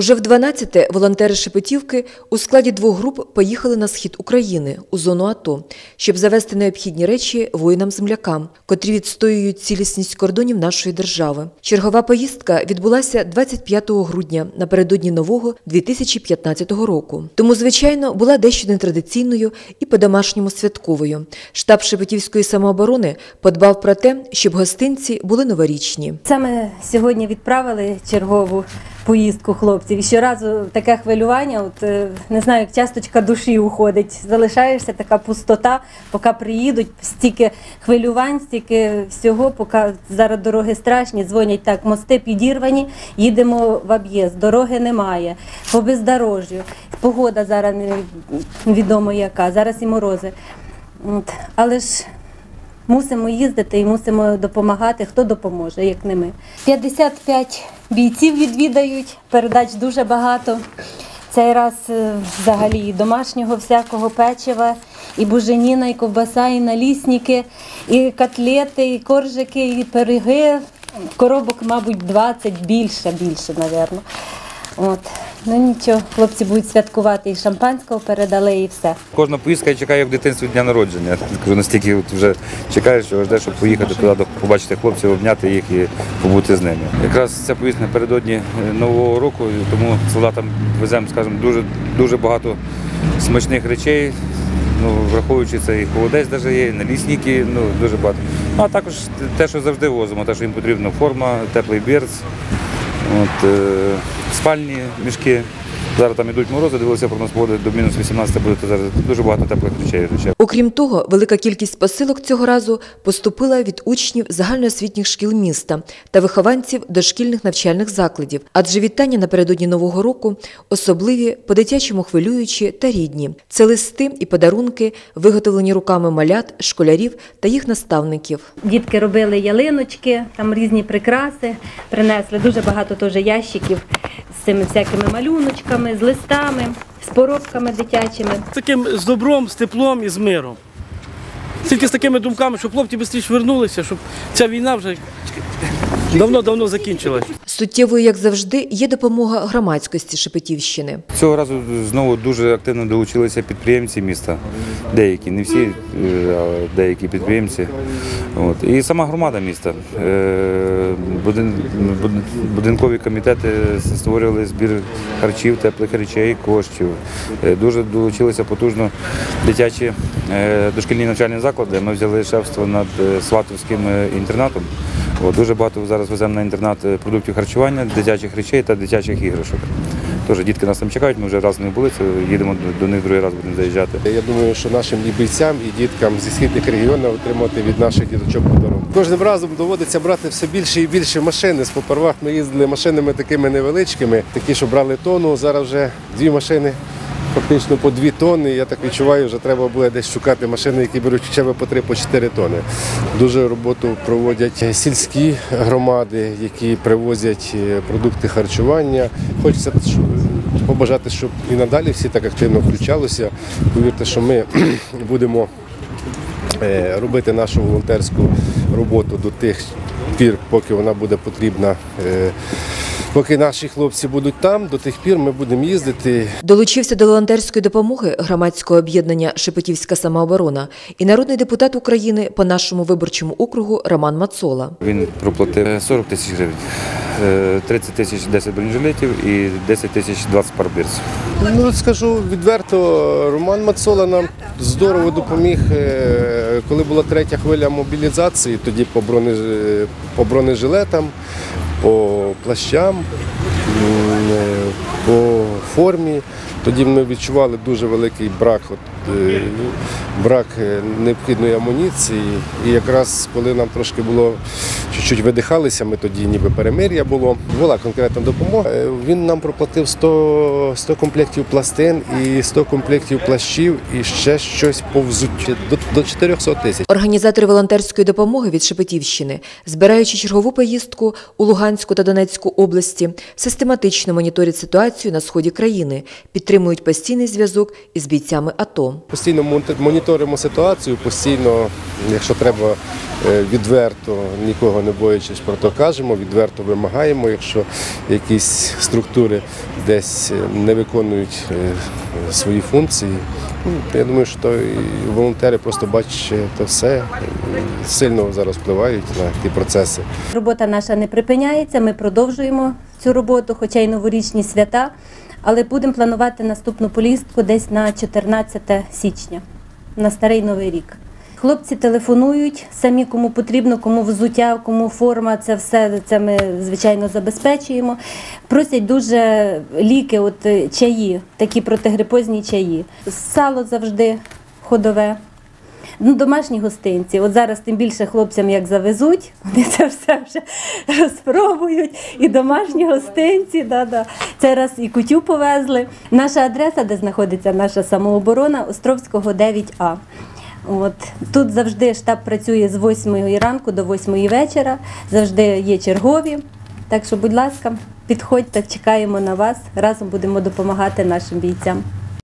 Уже в 12-те волонтери Шепетівки у складі двох груп поїхали на схід України у зону АТО, щоб завести необхідні речі воїнам-землякам, котрі відстоюють цілісність кордонів нашої держави. Чергова поїздка відбулася 25 грудня напередодні нового 2015 року. Тому, звичайно, була дещо нетрадиційною і по-домашньому святковою. Штаб Шепетівської самооборони подбав про те, щоб гостинці були новорічні. Саме сьогодні відправили чергову поїздку хлопців. І щоразу таке хвилювання, от е, не знаю, як часточка душі уходить. Залишаєшся така пустота, поки приїдуть, стільки хвилювань, стільки всього, поки зараз дороги страшні, дзвонять так, мости підірвані, їдемо в об'їзд, дороги немає, по бездорожжю. Погода зараз невідомо яка, зараз і морози. От. Але ж Мусимо їздити і мусимо допомагати. Хто допоможе, як не ми. 55 бійців відвідають, передач дуже багато. Цей раз е, взагалі і домашнього всякого печива, і буженіна, і ковбаса, і налісники, і котлети, і коржики, і пироги. Коробок, мабуть, 20 більше, більше, мабуть. От. Ну нічого, хлопці будуть святкувати і шампанського передали, і все. Кожна поїздка я чекаю як в дитинстві дня народження. Кажу, настільки от вже чекаєш, що ждеш, щоб поїхати туди, побачити хлопців, обняти їх і побути з ними. Якраз ця поїздка напередодні е, нового року, тому солдатам веземо, скажімо, дуже дуже багато смачних речей. Ну, враховуючи це і холодець навіть є, і налісники, ну дуже багато. Ну а також те, що завжди возимо, те, що їм потрібно, форма, теплий берц, от, е, спальні мішки. Зараз там ідуть морози, дивилися про нас погоди до мінус 18 буде, то зараз дуже багато теплих речей. речей. Окрім того, велика кількість посилок цього разу поступила від учнів загальноосвітніх шкіл міста та вихованців дошкільних навчальних закладів, адже вітання напередодні нового року особливі, по-дитячому хвилюючі та рідні. Це листи і подарунки, виготовлені руками малят, школярів та їх наставників. Дітки робили ялиночки, там різні прикраси, принесли дуже багато теж ящиків з цими всякими малюночками, з листами, з поробками дитячими. з таким з добром, з теплом і з миром. Тільки з такими думками, щоб хлопці швидше вернулися, щоб ця війна вже давно-давно закінчилась. Суттєвою, як завжди, є допомога громадськості Шепетівщини. Цього разу знову дуже активно долучилися підприємці міста. Деякі, не всі, е, а деякі підприємці. От. І сама громада міста. Е, будин- Будинкові комітети створювали збір харчів, теплих речей, коштів. Е, Дуже долучилися потужно дитячі дошкільні навчальні заклади. Ми взяли шефство над Сватовським інтернатом. Дуже багато зараз веземо на інтернат е, продуктів харчування, дитячих речей та дитячих іграшок. Тож дітки нас там чекають, ми вже раз не були, їдемо до, них другий раз будемо заїжджати. Я думаю, що нашим і бійцям, і діткам зі східних регіонів отримати від наших діточок подарунок. Кожним разом доводиться брати все більше і більше машини. З попервах ми їздили машинами такими невеличкими, такі, що брали тонну. Зараз вже дві машини. Фактично по дві тонни. Я так відчуваю, вже треба буде десь шукати машини, які беруть хоча б по три, по чотири тонни. Дуже роботу проводять сільські громади, які привозять е, продукти харчування. Хочеться побажати, щоб і надалі всі так активно включалися. Повірте, що ми будемо е, робити нашу волонтерську роботу до тих пір, поки вона буде потрібна. Е, Поки наші хлопці будуть там, до тих пір ми будемо їздити. Долучився до волонтерської допомоги громадського об'єднання Шепетівська самооборона і народний депутат України по нашому виборчому округу Роман Мацола. Він проплатив 40 тисяч гривень, Е, 30 тисяч 10 бронежилетів і 10 тисяч 20 пар берців. Ну, скажу відверто, Роман Мацола нам здорово допоміг, е, коли була третя хвиля мобілізації, тоді по бронежилетам, по плащам, е, по формі. Тоді ми відчували дуже великий брак, брак е, необхідної амуніції. І якраз коли нам трошки було чуть-чуть видихалися, ми тоді ніби перемир'я було. Була конкретна допомога. Е, Він нам проплатив 100, 100 комплектів пластин і 100 комплектів плащів і ще щось по взуттю до, до 400 тисяч. Організатори волонтерської допомоги від Шепетівщини, збираючи чергову поїздку у Луганську та Донецьку області, систематично моніторять ситуацію на сході країни, підтримують постійний зв'язок із бійцями АТО. Постійно моніторимо ситуацію, постійно, якщо треба е, відверто, нікого не боячись про то кажемо, відверто вимагаємо, якщо якісь структури десь е, не виконують е, свої функції. Ну, Я думаю, що то і волонтери просто бачать це все, сильно зараз впливають на ті процеси. Робота наша не припиняється, ми продовжуємо цю роботу, хоча й новорічні свята, але будемо планувати наступну поїздку десь на 14 січня, на старий новий рік. Хлопці телефонують самі, кому потрібно, кому взуття, кому форма, це все це ми звичайно забезпечуємо. Просять дуже ліки, от е, чаї, такі протигрипозні чаї. Сало завжди ходове. Ну, домашні гостинці. От зараз тим більше хлопцям як завезуть, вони це все вже розпробують. І домашні гостинці, да-да. Це раз і кутю повезли. Наша адреса, де знаходиться наша самооборона, Островського 9А. От тут завжди штаб працює з 8 ранку до 8 вечора, завжди є чергові. Так що, будь ласка, підходьте, чекаємо на вас. Разом будемо допомагати нашим бійцям.